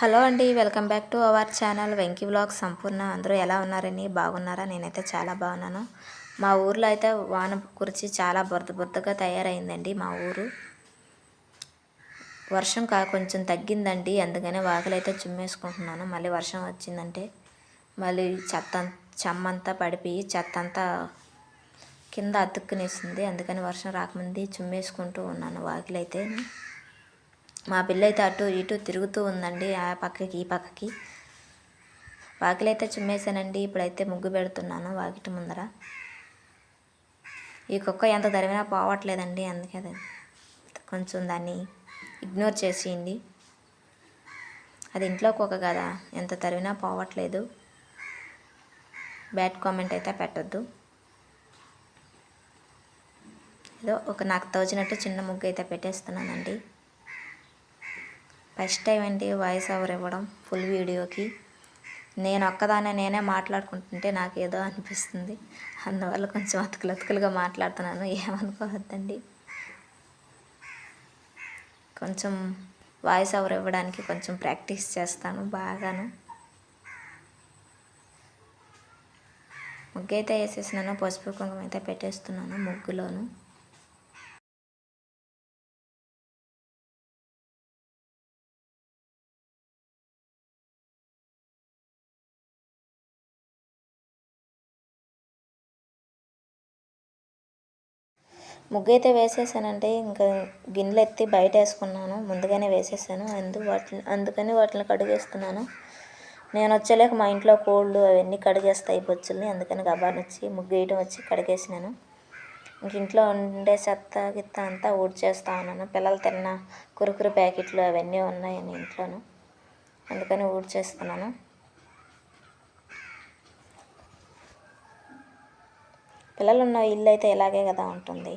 Hello అండి welcome back to our channel Venky blog Sampoorna అందరూ ఎలా ఉన్నారని బాగున్నారా? నేనైతే చాలా బాగున్నాను. మా ఊర్లో అయితే వాన కురిచి చాలా బురద బురదగా తయారైందండి మా ఊరు. వర్షం కా కొంచెం తగ్గిందండి. అందుకనే వాకిలైతే చుమ్మేసుకుంటున్నాను. మళ్ళీ వర్షం వచ్చిందంటే మళ్ళీ చెత్త చెమ్మంతా పడిపోయి చెత్త అంతా కింద అతుక్కునేసింది. అందుకని వర్షం రాకముందే చుమ్మేసుకుంటూ ఉన్నాను వాకిలైతే మా పిల్ల అయితే అటు ఇటు తిరుగుతూ ఉందండి ఆ పక్కకి ఈ పక్కకి. వాకిలైతే చుమ్మేసానండి ఇప్పుడైతే ముగ్గు పెడుతున్నాను వాకిటి ముందర. ఈ కుక్క ఎంత తరిమినా పోవట్లేదండి అందుకే అది కొంచెం దాన్ని ఇగ్నోర్ చేసేయండి. అది ఇంట్లో కుక్క కదా ఎంత తరిమినా పోవట్లేదు. బ్యాడ్ కామెంట్ అయితే పెట్టద్దు. ఏదో ఒక నాకు తోచినట్టు చిన్న ముగ్గు అయితే పెట్టేస్తున్నానండి. ఫస్ట్ టైం అండి వాయిస్ ఓవర్ ఇవ్వడం ఫుల్ వీడియోకి. నేను ఒక్కదాన్నే నేనే మాట్లాడుకుంటుంటే నాకు ఏదో అనిపిస్తుంది. అందువల్ల కొంచెం అతుకులు అతుకులుగా మాట్లాడుతున్నాను. ఏమనుకోవద్దండి. కొంచెం వాయిస్ ఓవర్ ఇవ్వడానికి కొంచెం ప్రాక్టీస్ చేస్తాను బాగాను. ముగ్గు అయితే వేసేసినాను పసుపు కుంకుమ అయితే పెట్టేస్తున్నాను ముగ్గులోను. ముగ్గు అయితే వేసేసానంటే ఇంకా గిన్నెలు ఎత్తి బయట వేసుకున్నాను ముందుగానే వేసేసాను. అందు వాటిని అందుకని వాటిని కడిగేస్తున్నాను. నేను వచ్చేలేక మా ఇంట్లో కోళ్ళు అవన్నీ కడిగేస్తాయి బొచ్చుల్ని. అందుకని గబాన్ వచ్చి ముగ్గు వచ్చి కడిగేసినాను. ఇంక ఇంట్లో ఉండే చెత్త గిత్త అంతా ఊడ్చేస్తా ఉన్నాను. పిల్లలు తిన్న కురుకురు ప్యాకెట్లు అవన్నీ ఉన్నాయని ఇంట్లోను. అందుకని ఊడ్చేస్తున్నాను. పిల్లలు ఉన్న ఇల్లు అయితే ఇలాగే కదా ఉంటుంది.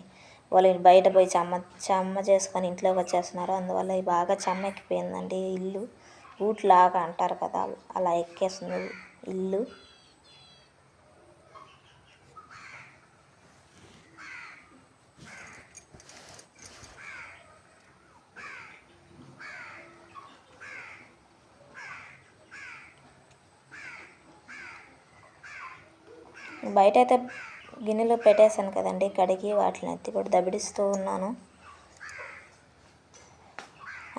వాళ్ళు బయట పోయి చెమ్మ చెమ్మ చేసుకొని ఇంట్లోకి వచ్చేస్తున్నారు. అందువల్ల ఇది బాగా చెమ్మ ఎక్కిపోయిందండి ఇల్లు. ఊట్లాగా అంటారు కదా అలా ఎక్కేస్తుంది ఇల్లు. బయట అయితే గిన్నెలో పెట్టేశాను కదండి కడిగి వాటిని ఎత్తి కూడా దబిడిస్తూ ఉన్నాను.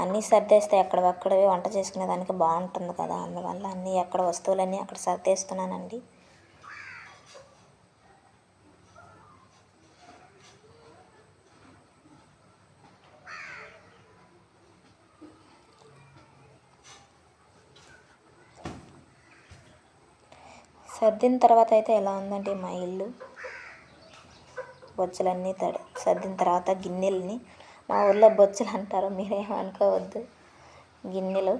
అన్నీ సర్దేస్తే ఎక్కడవక్కడవి వంట చేసుకునే దానికి బాగుంటుంది కదా అందువల్ల అన్నీ ఎక్కడ వస్తువులన్నీ అక్కడ సర్దేస్తున్నానండి. సర్దిన తర్వాత అయితే ఎలా ఉందంటే మా ఇల్లు బొచ్చలన్నీ తడి సర్దిన తర్వాత గిన్నెలని మా ఊర్లో బొచ్చులు అంటారు మీరేమనుకోవద్దు. గిన్నెలు.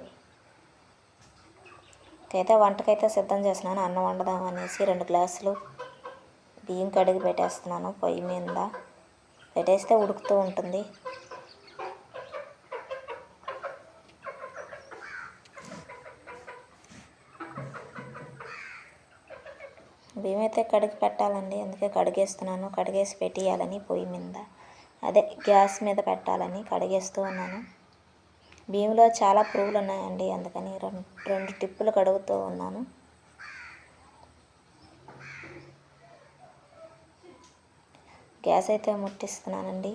అయితే వంటకైతే సిద్ధం చేస్తున్నాను అన్నం వండదాం అనేసి రెండు గ్లాసులు బియ్యం కడిగి పెట్టేస్తున్నాను పొయ్యి మీద పెట్టేస్తే ఉడుకుతూ ఉంటుంది. బియ్యం కడిగి పెట్టాలండి. అందుకే కడిగేస్తున్నాను. కడిగేసి పెట్టేయాలని పొయ్యి మీద. అదే గ్యాస్ మీద పెట్టాలని కడిగేస్తూ ఉన్నాను. బియ్యంలో చాలా పురుగులు ఉన్నాయండి అందుకని రెండు రెండు టిప్పులు కడుగుతూ ఉన్నాను. గ్యాస్ అయితే ముట్టిస్తున్నానండి.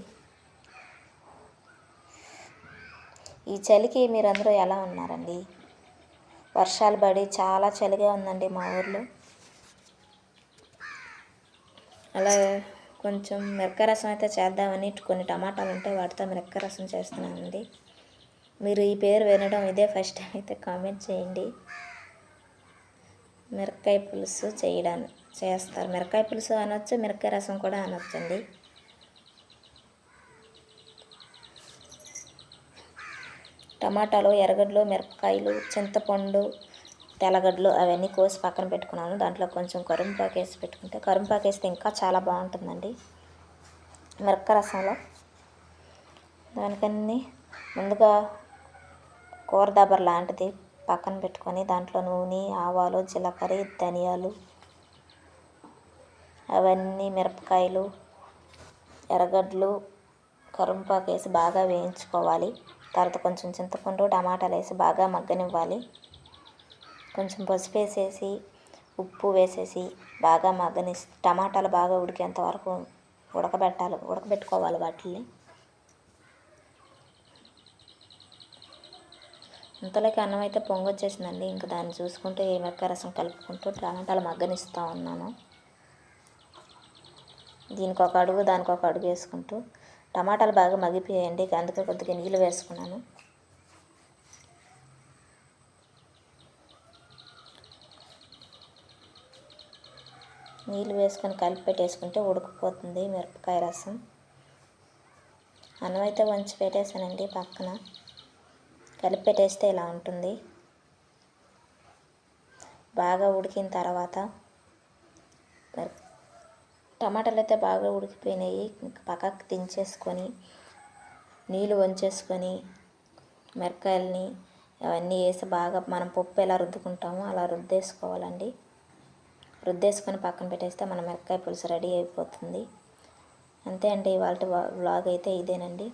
ఈ చలికి మీరందరూ ఎలా ఉన్నారండి? వర్షాలు పడి చాలా చలిగా ఉందండి మా ఊర్లో. అలా కొంచెం మిరపకాయ రసం అయితే చేద్దామని కొన్ని టమాటాలు ఉంటే వాటితో మిరపకాయ రసం చేస్తున్నానండి. మీరు ఈ పేరు వినడం ఇదే ఫస్ట్ టైం అయితే కామెంట్ చేయండి. మిరపకాయ పులుసు చేయడానికి చేస్తారు. మిరకాయ పులుసు అనొచ్చు మిరకాయ రసం కూడా అనొచ్చండి. టమాటాలు ఎర్రగడ్డలు మిరపకాయలు చింతపండు తెల్లగడ్డలు అవన్నీ కోసి పక్కన పెట్టుకున్నాను. దాంట్లో కొంచెం కరింపాకు వేసి పెట్టుకుంటే కరింపాకు వేస్తే ఇంకా చాలా బాగుంటుందండి. మిరక్క రసంలో దానికన్నీ ముందుగా కూర దబ్బర లాంటిది పక్కన పెట్టుకొని దాంట్లో నూనె ఆవాలు జీలకర్ర ధనియాలు అవన్నీ మిరపకాయలు ఎర్రగడ్డలు కరింపాకు వేసి బాగా వేయించుకోవాలి. తర్వాత కొంచెం చింతపండు టమాటాలు వేసి బాగా మగ్గనివ్వాలి. కొంచెం పసుపు వేసేసి ఉప్పు వేసేసి బాగా మగ్గని టమాటాలు బాగా ఉడికేంత వరకు ఉడకబెట్టాలి ఉడకబెట్టుకోవాలి వాటిని ఇంతలోకి అన్నం అయితే పొంగొచ్చేసిందండి. ఇంకా దాన్ని చూసుకుంటూ ఈ మెక్క రసం కలుపుకుంటూ టమాటాలు మగ్గనిస్తూ ఉన్నాను. దీనికి ఒక అడుగు దానికి ఒక అడుగు వేసుకుంటూ టమాటాలు బాగా మగ్గిపోయాయండి. అందుకే కొద్దిగా నీళ్ళు వేసుకున్నాను. నీళ్ళు వేసుకొని కలిపి పెట్టేసుకుంటే ఉడికిపోతుంది మిరపకాయ రసం. అన్నం అయితే వంచి పెట్టేశానండి పక్కన. కలిపి పెట్టేస్తే ఇలా ఉంటుంది. బాగా ఉడికిన తర్వాత టమాటాలు అయితే బాగా ఉడికిపోయినాయి. పక్కకు దించేసుకొని నీళ్ళు వంచేసుకొని మిరపకాయలని అవన్నీ వేసి బాగా మనం పప్పు ఎలా రుద్దుకుంటామో అలా రుద్దేసుకోవాలండి. రుద్దేసుకొని పక్కన పెట్టేస్తే మన మిరపకాయ పులుసు రెడీ అయిపోతుంది. అంతే అండి ఇవాళ వ్లాగ్ అయితే ఇదేనండి.